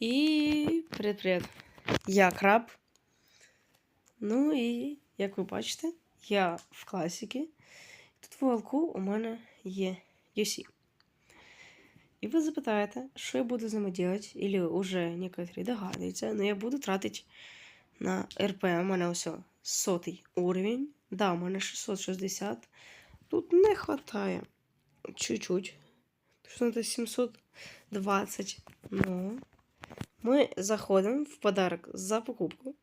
І привіт-привіт. Я краб. Ну і, як ви бачите, я в класіки. Тут в уголку у мене є UC. І ви запитаєте, що я буду з ними робити, или уже некоторі догадуються, но я буду тратити на РП. У мене ось сотий уровень. Да, у мене 660. Тут не хватає. Чуть-чуть. Що 720. Ну. Ми заходимо в подарок за покупку.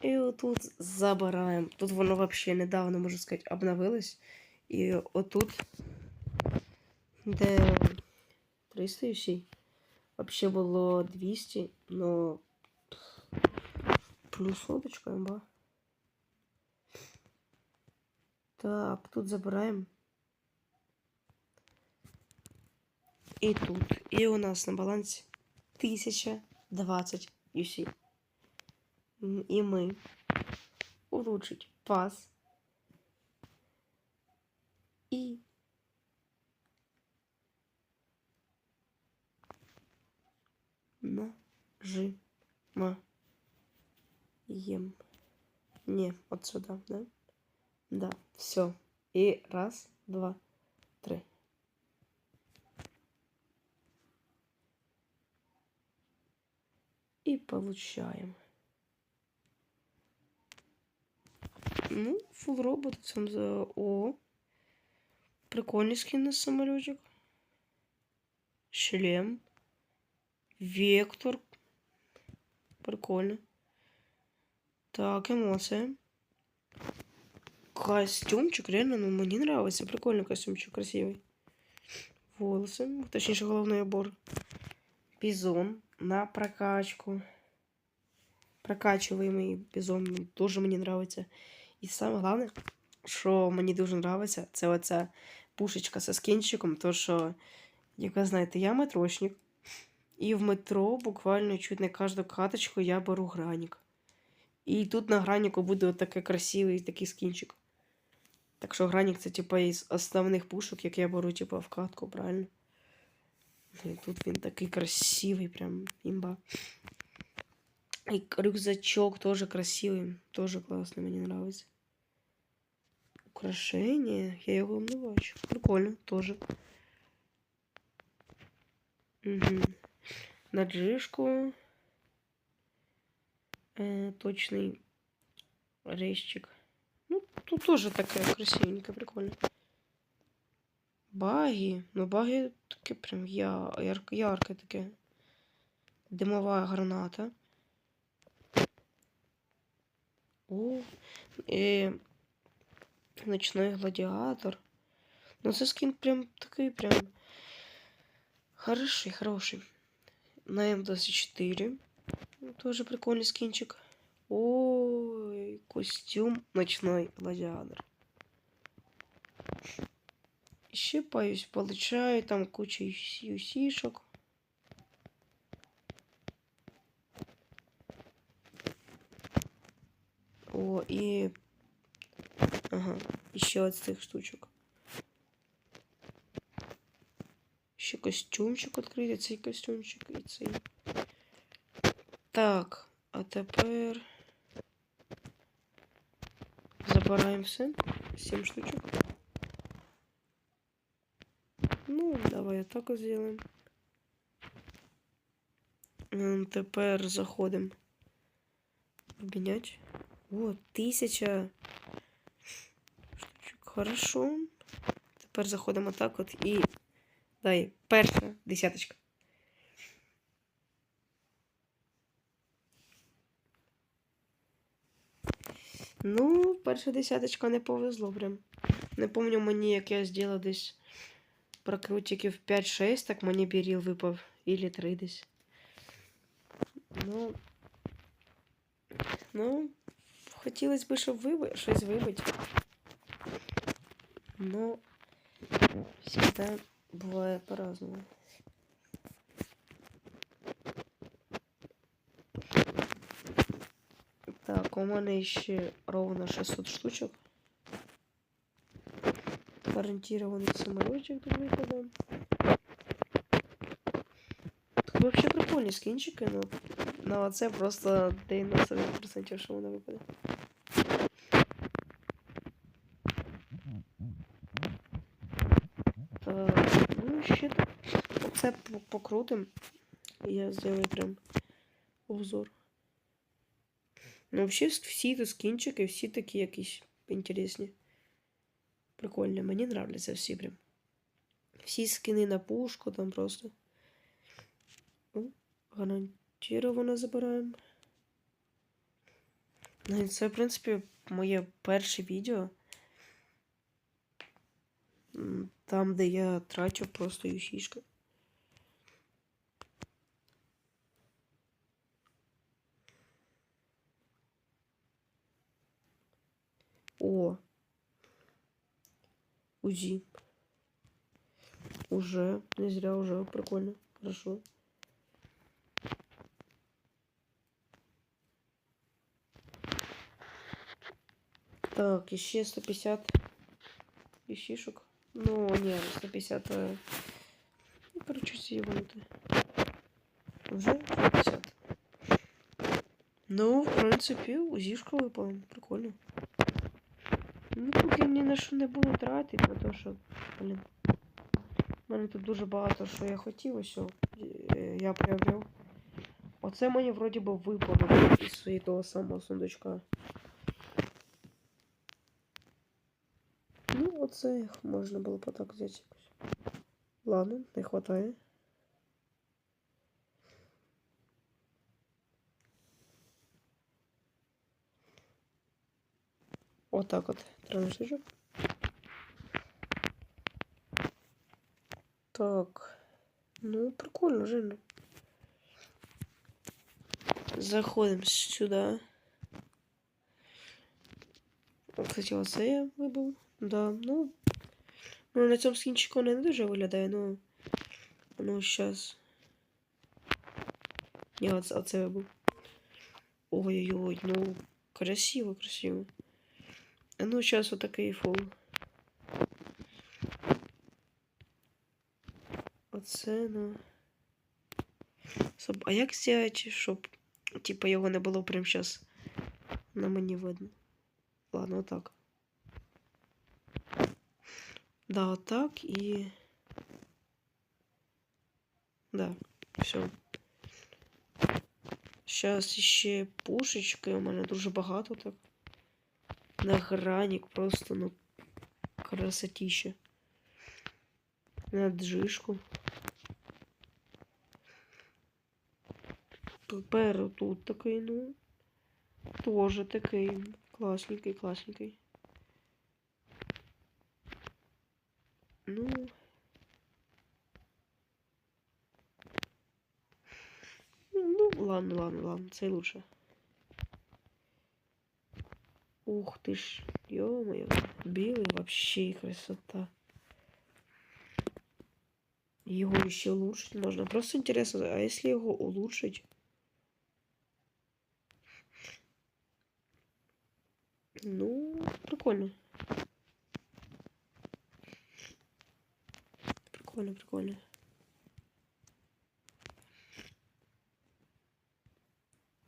І отут забираємо. Тут воно взагалі недавно, можна сказати, обновилось. І отут, де 300 UC, взагалі було 200, но плюс соточка, имба. Так, тут забираємо. І тут. І у нас на балансі 1020 UC. М, І ми улучшить пас. І нажимаем. Не, вот сюда, да? Да, все. И раз, два, три. И получаем. Ну, фул робот це за О. Прикольний скин на самолетик. Шлем. Вектор. Прикольно. Так, эмоции. Костюмчик, реально, ну мне нравится. Прикольный костюмчик, красивый. Волосы, точнее, головной убор. Бизон на прокачку. Прокачуємий бізон дуже мені нравиться. І саме головне, що мені дуже нравиться, це оця пушечка зі скінчиком, то що, як ви знаєте, я метрошник. І в метро буквально чуть не кожну каточку я беру гранік. І тут на граніку буде отакий красивий такий скінчик. Так що гранік це типа із основних пушок, як я беру, типа, в катку, правильно? І тут він такий красивий, прям імба. И рюкзачок тоже красивый, тоже классный, мне нравится. Украшение, я его не бачу. Прикольно, тоже. Угу. На джишку. Э, точный резчик. Ну, тут тоже такая красивенькая, прикольно. Баги. Ну, баги таке прям я, ярко, ярке таке. Димова граната. О, і ночной гладіатор. Ну, це скін прям такий прям хороший, хороший. На М24. Тоже прикольный скинчик. Ой, костюм ночной гладиатор. Щипаюсь, получаю там куча юсишек. О, и... Ага, еще от цих штучок. Ще костюмчик відкрити, цей костюмчик і цей. Так, а тепер забираємо все. Сім штучок. От зробимо. Тепер заходимо. Обмінять. О, тисяча. Штучок. Хорошо. Тепер заходимо так от і. Дай, перша десяточка. Ну, перша десяточка не повезло прям. Не помню мені, як я зробила десь прокрутиків 5-6, так мені біріл випав. Ілі 3 десь. Ну. Ну, хотілося б, щоб виби... щось вибити. Ну, завжди буває по-разному. Так, у мене ще ровно 600 штучок. гарантированный самолетик думаю, тогда. Такой вообще прикольный скинчик, но на отце просто 91% что он выпадет. Ну, ще це покрутим. Я сделаю прям обзор. Ну, вообще всі тут скінчики, всі такі якісь интереснее. Прикольні. Мені нравляться всі прям. Всі скини на пушку там просто. О, забираємо. Ну, і це, в принципі, моє перше відео. Там, де я трачу просто юсішки. О. УЗИ. Уже. Не зря уже. Прикольно. Хорошо. Так, еще 150 вещишек. Ну, не, 150. э, Ну, короче, все ебанутые. Уже 150. Ну, в принципі, УЗІшка випала. Прикольно. Ну, тут я ні на що не буду тратити, тому що, блін. У мене тут дуже багато що я хотів, ось е, я приобрел. Оце мені вроді би випало із своєї того самого сундучка. Ну, оце можна було б так взяти. Ладно, не хватає. Отак от траншижок. Так. Ну, прикольно, жирно. Заходим сюда. О, Кстати, оце я вибив. Да, ну. Ну, на цьому скінчику не дуже виглядає, ну. Ну, щас. Ні, оце, оце вибив. Ой-ой-ой, ну, красиво, красиво. Ну, сейчас вот такий фул. Оце, ну. А як зробити, щоб, типа, його не було прямо зараз на мені видно? Ладно, отак. Да, отак і. Да, все. Зараз ще пушечки у мене дуже багато так. На гранік просто, ну, красотіще. На джишку. Тепер тут такий, ну. Тоже такий класненький, класненький. Ну. Ну, ладно, ладно, ладно, цей лучше. Ух ты ж, ё-моё, белый вообще красота. Его еще улучшить можно. Просто интересно, а если его улучшить? Ну, прикольно. Прикольно, прикольно.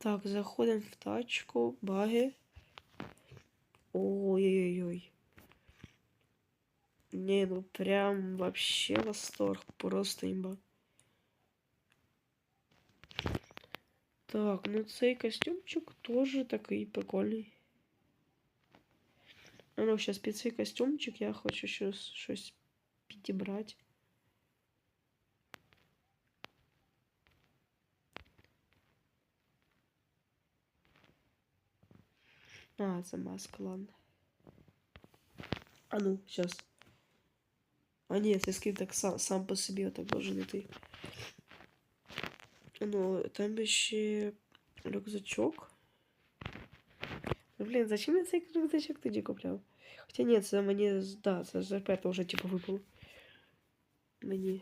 Так, заходим в тачку, баги. Ой-ой-ой. Не, ну прям вообще восторг. Просто имба. Так, ну цей костюмчик тоже такий прикольний. А ну, сейчас під цей костюмчик я хочу щось, щось підібрати. А, це маска, ладно. А ну, сейчас. А ні, цей скін так сам, сам по собі отак должен йти. Ну, там би ще рюкзачок. Ну, блін, зачем я цей рюкзачок тоді купляв? Хоча ні, це з- да, це з РП вже типу випало. Мені.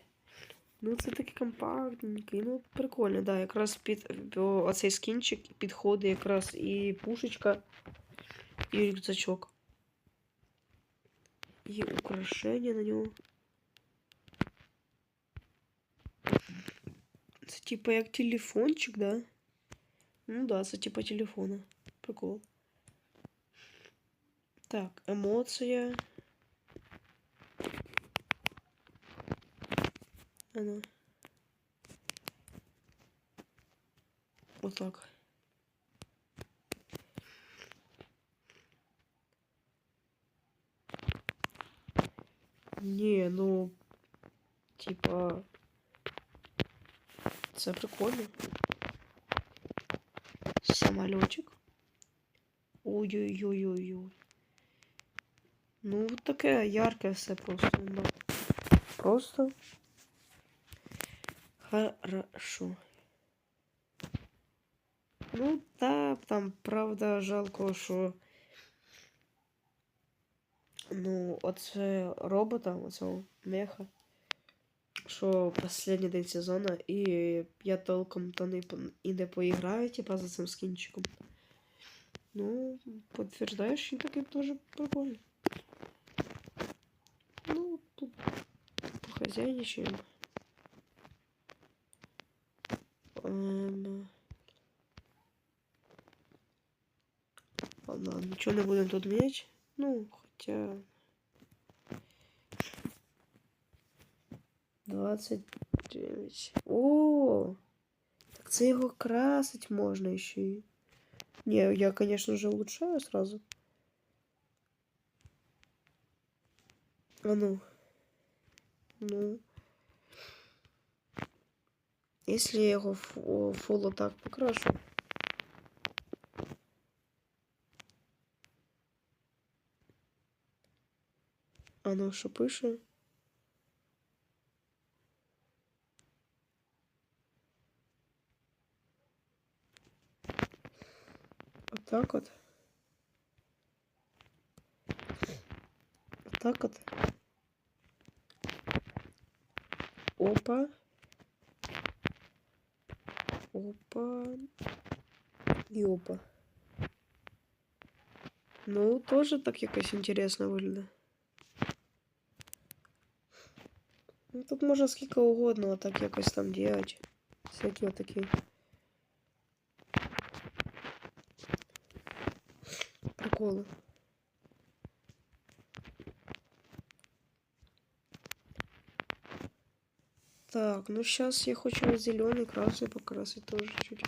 Ну, це такий компактненький, ну прикольно, да, якраз під оцей скінчик підходить якраз і пушечка, і рюкзачок. І украшення на нього. Це типа як телефончик, да? Ну да, це типа телефона. Прикол. Так, емоція. Ану. Отак. Не, ну, типа, це прикольно. Самолетик. Ой-ой-ой-ой-ой. Ну, таке ярке все просто. ну, Просто. Хорошо. Ну, да, там, правда, жалко, що. Ну, оце робота, оцього меха. Що останній день сезону, і я толком то не, по- і не поіграю, типа, за цим скінчиком. Ну, подтверждаешь, що таке тоже прикольно. Ну, тут похозяйничаем. Эм... Ладно, ничего не будем тут менять. Ну, хотя... 29. О! Так це його красить можна ще й. Не, я, конечно же, улучшаю сразу. А ну. Ну. Если я его фу- фулл так покрашу. А ну, що пише? Вот так вот. Вот так вот. Опа. Опа. І опа. Ну, тоже так якось інтересно виглядає. Ну, тут можна скільки угодно отак якось там делать. Всякі отакі. Приколи. Так, ну сейчас я хочу зеленый, красный покрасить тоже чуть.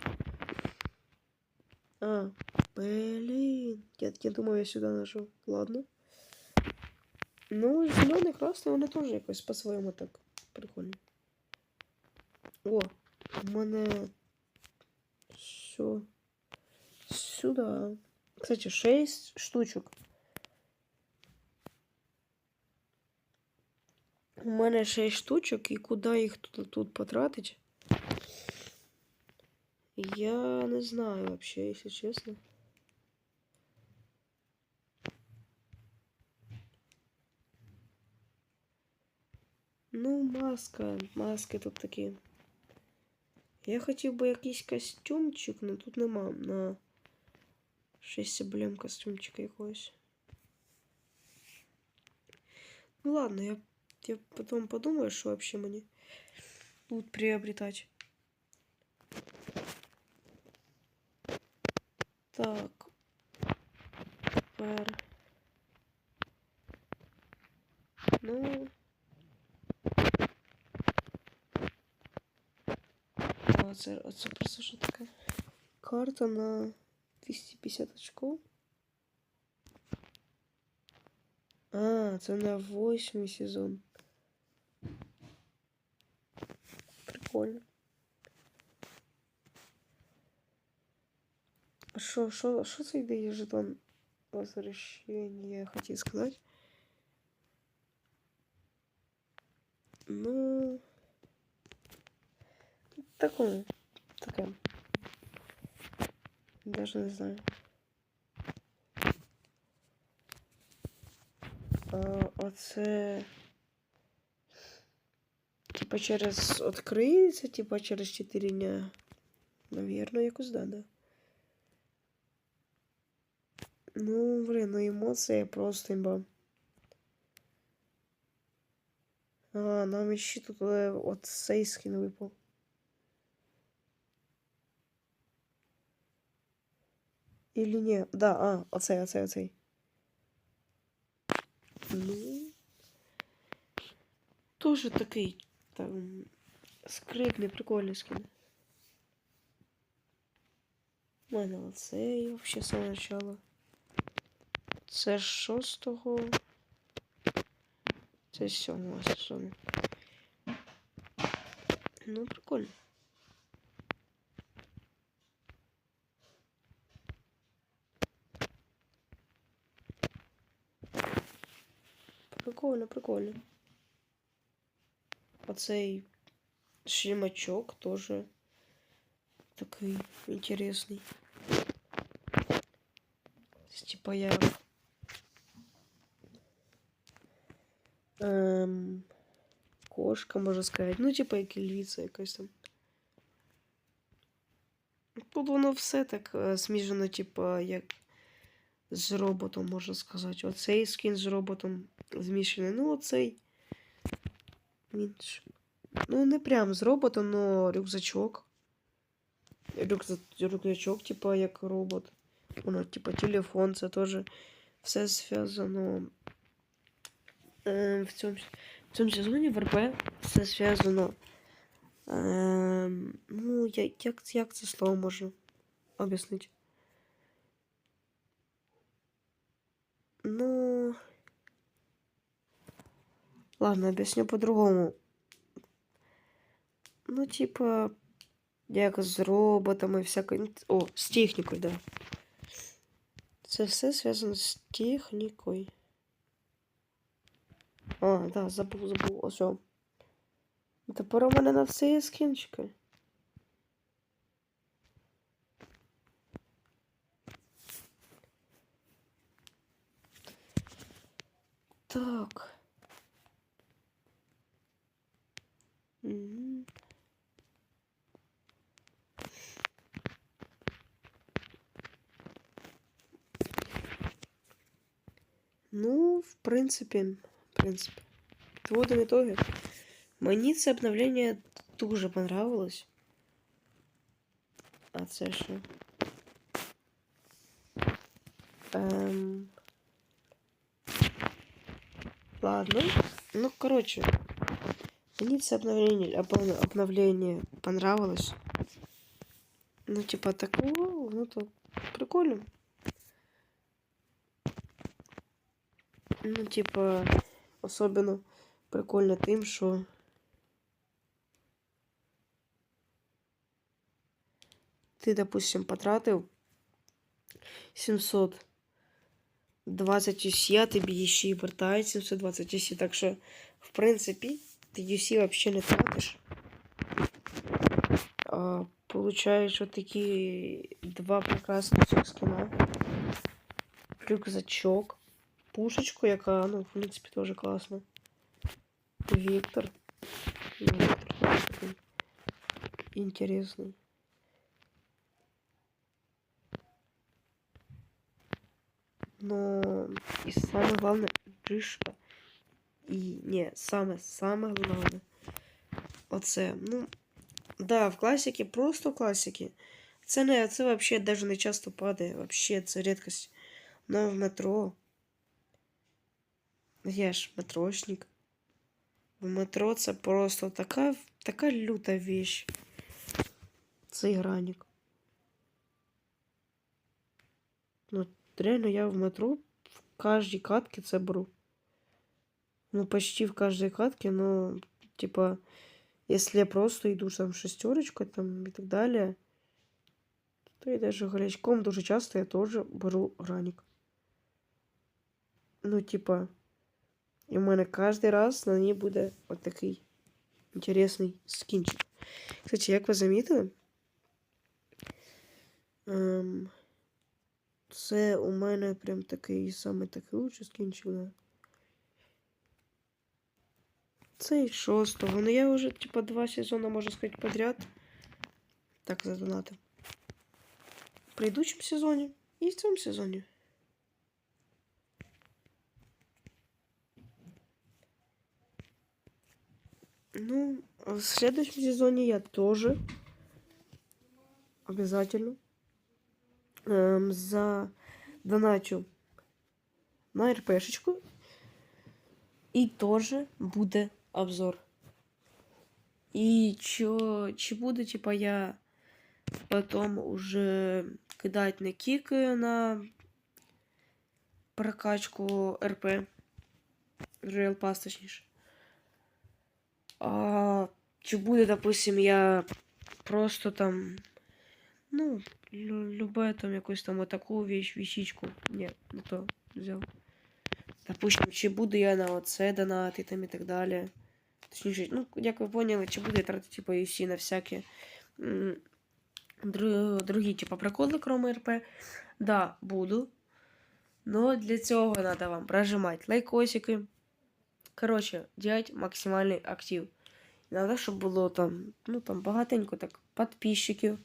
А, блин. Я, я думаю, я сюда нажал. Ладно. Ну, зеленый, красный, вони теж якось по-своєму так прикольно. О, у мене все сюда. Кстати, 6 штучок. У мене 6 штучок, і куди їх тут, тут потратить? Я не знаю вообще, если честно. Маска, маски тут такі. Я хотів би якийсь костюмчик, але тут нема на 6 блем костюмчика якогось. Ну ладно, я, я потом подумаю, что вообще мне тут приобретать. Так. Тепер. Ну. А, це, це просто що таке? Карта на 250 очков. А, це на восьмий сезон. Прикольно. А що, що, що це дає жетон возвращения, я хотів сказати? Ну, такое, таке. Даже не знаю. А, оце. Типа через відкриється, типа через 4 дня. Навірно, якось да, да. Ну, блин, ну емоції просто имба. А, нам еще тут э, от цей скин випав. Или ні? Да, а, оцей, оцей, оцей. Ну. Тоже такий там скрипний, прикольний скин. У мене оцей вообще з самого начала. Це з шостого. Це з сьомого сезону. Ну, прикольно. Прикольно, прикольно. Оцей шлемачок тоже такий интересный. Типа я ем, кошка, можна сказати. Ну, типа як і львіця якась там. Тут воно все так е, сміжено, типа, як з роботом, можна сказати. Оцей скін з роботом змішаний. Ну, оцей. Він ж- Ну, не прям з роботом, но рюкзачок. Рюкза... Рюкзачок, типа, як робот. Воно, типа, телефон, це теж все зв'язано. Е, в, цьому, в цьому сезоні в РП все зв'язано. Е, ну, як, як це слово можна об'яснити? Ну. Ладно, объясню по-другому. Ну, типа, як з роботами, всякою. О, з технікою, да. Це все зв'язано з технікою. А, да, забув, забув. Ось. Тепер у мене на все є скінчики. Так. Ну, в принципі, в принципі. Підводимо ітоги. Мені це обновлення дуже понравилось. А це що? Ем... Ладно. Ну, короче. Мне це обновление, обнов- обновление понравилось. Ну, типа такого, ну то прикольно. Ну, типа, особенно прикольно тим, що ти, допустим, потратив 720 UC, а тобі ще й вертає 720 UC, так що, в принципі, ти UC вообще не тратиш. А, получаєш от такі два прекрасних скина. Рюкзачок. Пушечку, яка, ну, в принципі, теж класно. Віктор. Ну, Віктор такий Інтересний. Но и самое главное, крышка. І ні, саме, саме головне. Оце. Ну, да, в класіки, просто в класіки. Це не, це вообще даже не часто падає. Вообще, це рідкость. Но в метро. Я ж метрошник. В метро це просто така, така люта вещь. Цей гранік. Ну, реально, я в метро в кожній катці це беру. Ну, почти в каждой катке, но, типа, если я просто иду там шестерочкой там и так далее, то и даже горячком дуже часто я тоже беру граник. Ну, типа, і в мене кожен раз на ній буде от такий інтересний скінчик. Кстати, як ви замітили, ем, це у мене прям такий саме такий лучший скінчик, да. Цей шостого. Ну я вже, типа, два сезони, можна сказати, подряд. Так задонатив. В предыдущем сезоні і в цьому сезоні. Ну, а в следующем сезоне я тоже обязательно ем, за доначу на РПшечку. І теж буде обзор. І чо, чи буду, типа, я потом уже кидать на кики на прокачку РП. Real Pass, точніше. А чи буде, допустим, я просто там. Ну, лю- любе там якусь там отаку віч, віщичку. Ні, не то взяв. Допустим, чи буду я на оце донати там і так далі. Точніше, ну, як ви поняли, чи буду я тратити, типу, UC на всякі м, дру, другі, типу, кроме РП. Да, буду. Но для цього надо вам прожимать лайкосики. Короче, делать максимальний актив. Надо, щоб було там, ну там багатенько так підписчиків.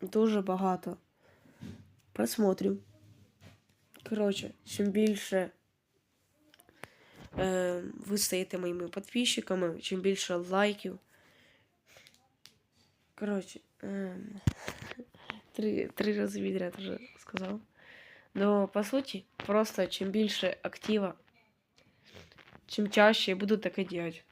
Дуже багато просмотрів. Коротше, чим більше е, ви стаєте моїми підписчиками, чим більше лайків. Коротше, е, три, три рази відряд вже сказав. Но по суті, просто чим більше актива, чим чаще я буду таке делать.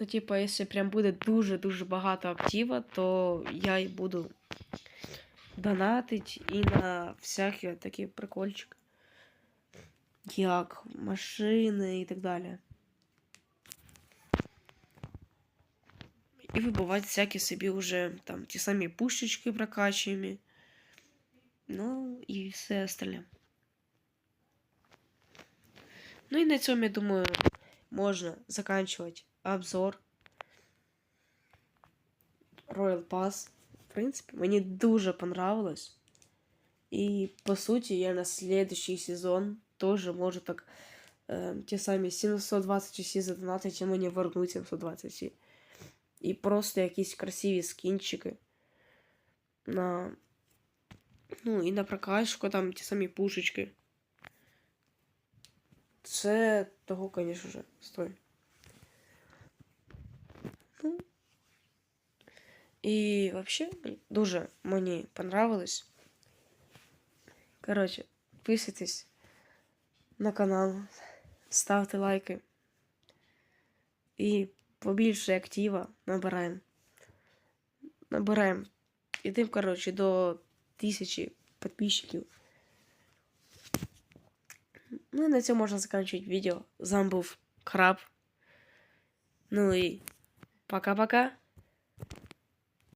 Ну, типа, якщо прям буде дуже-дуже багато актива, то я і буду донатить і на всякі такі прикольчики. Як машини і так далі. І вибивати всякі собі вже там ті самі пушечки прокачуємо. Ну і все остальне. Ну і на цьому, я думаю, можна заканчивать обзор. Royal Pass. В принципе, мені дуже понравилось. І по суті, я на следующий сезон тоже можу так е, ті самі 720 усі задонатити, і мені вернуть 720 усі. І просто якісь красиві скінчики. На. Ну, і на прокачку там ті самі пушечки. Це того, звісно ж, стоїть. Ну, і взагалі дуже мені понравилось. Коротше, підписуйтесь на канал, ставте лайки. І побільше актива набираємо. Набираємо. Ідемо, коротше, до тисячі підписчиків. Ну і на цьому можна закінчувати відео. З вами був Краб. Ну і пока-пока.